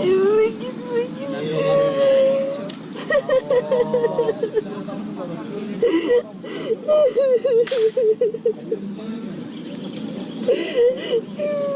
Evime gitmek istiyorum. Evime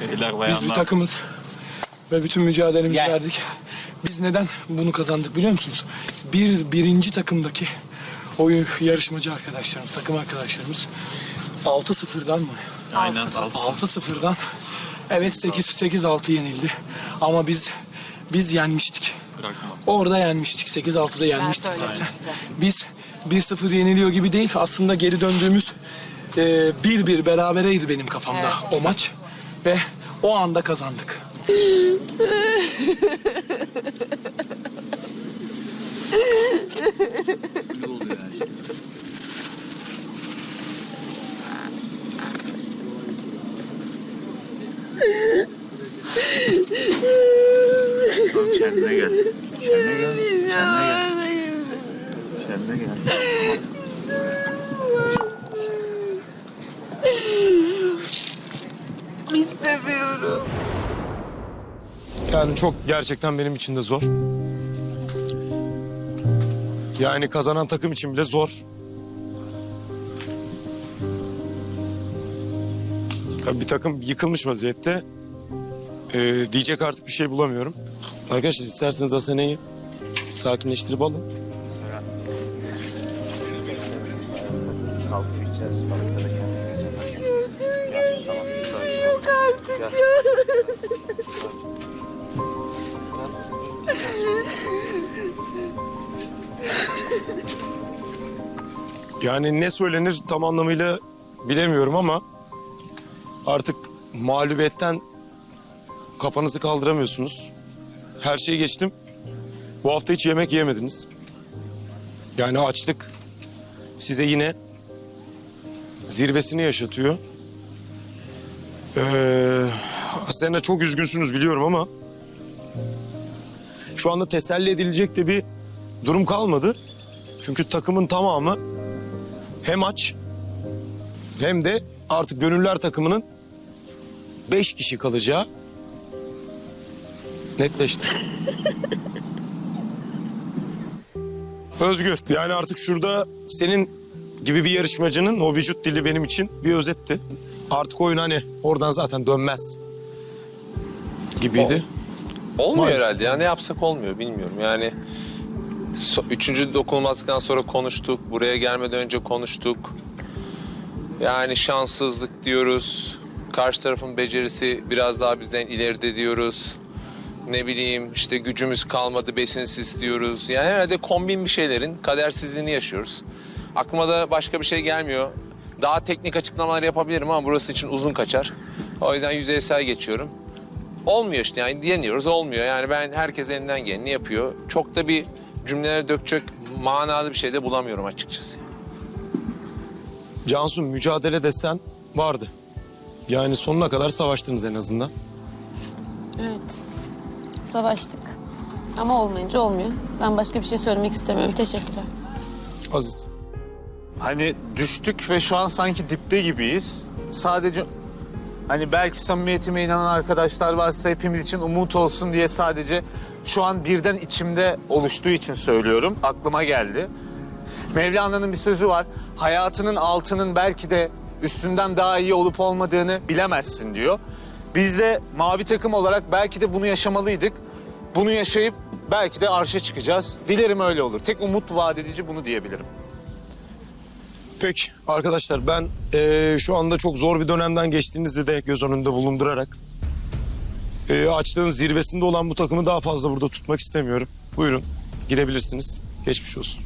Beyler Biz bir takımız ve bütün mücadelemizi Gel. verdik. Biz neden bunu kazandık biliyor musunuz? Bir birinci takımdaki oyun yarışmacı arkadaşlarımız, takım arkadaşlarımız 6-0'dan mı? Aynen alsın. 6-0'dan evet 8-8-6 yenildi. Ama biz biz yenmiştik. Bırakma. Orada yenmiştik. 8-6'da yenmiştik zaten. Biz 1-0 yeniliyor gibi değil. Aslında geri döndüğümüz e, 1-1 berabereydi benim kafamda o maç. Ve o anda kazandık. Kendine gel. Kendine gel. Kendine gel. Kendine gel. İstemiyorum. Yani çok gerçekten benim için de zor. Yani kazanan takım için bile zor. Tabii bir takım yıkılmış vaziyette. Ee, diyecek artık bir şey bulamıyorum. Arkadaşlar isterseniz Hasan'ı sakinleştirip alın. Yani ne söylenir tam anlamıyla bilemiyorum ama artık mağlubiyetten kafanızı kaldıramıyorsunuz. Her şeyi geçtim. Bu hafta hiç yemek yemediniz. Yani açlık size yine zirvesini yaşatıyor. Ee, Asena çok üzgünsünüz biliyorum ama şu anda teselli edilecek de bir durum kalmadı. Çünkü takımın tamamı hem aç hem de artık gönüller takımının beş kişi kalacağı netleşti. Özgür yani artık şurada senin gibi bir yarışmacının o vücut dili benim için bir özetti. Artık oyun hani oradan zaten dönmez gibiydi. Olmuyor Maalesef. herhalde ya. Ne yapsak olmuyor bilmiyorum. Yani so- üçüncü dokunulmazlıktan sonra konuştuk. Buraya gelmeden önce konuştuk. Yani şanssızlık diyoruz. Karşı tarafın becerisi biraz daha bizden ileride diyoruz. Ne bileyim işte gücümüz kalmadı besinsiz diyoruz. Yani herhalde kombin bir şeylerin kadersizliğini yaşıyoruz. Aklıma da başka bir şey gelmiyor. Daha teknik açıklamalar yapabilirim ama burası için uzun kaçar. O yüzden yüzeysel geçiyorum. Olmuyor işte yani diyeniyoruz olmuyor. Yani ben herkes elinden geleni yapıyor. Çok da bir cümleler dökecek manalı bir şey de bulamıyorum açıkçası. Cansu mücadele desen vardı. Yani sonuna kadar savaştınız en azından. Evet. Savaştık. Ama olmayınca olmuyor. Ben başka bir şey söylemek istemiyorum. Teşekkürler. Aziz. Hani düştük ve şu an sanki dipte gibiyiz. Sadece hani belki samimiyetime inanan arkadaşlar varsa hepimiz için umut olsun diye sadece şu an birden içimde oluştuğu için söylüyorum. Aklıma geldi. Mevlana'nın bir sözü var. Hayatının altının belki de üstünden daha iyi olup olmadığını bilemezsin diyor. Biz de mavi takım olarak belki de bunu yaşamalıydık. Bunu yaşayıp belki de arşa çıkacağız. Dilerim öyle olur. Tek umut vaat edici bunu diyebilirim. Peki arkadaşlar ben eee, şu anda çok zor bir dönemden geçtiğinizi de göz önünde bulundurarak eee açlığın zirvesinde olan bu takımı daha fazla burada tutmak istemiyorum. Buyurun gidebilirsiniz. Geçmiş olsun.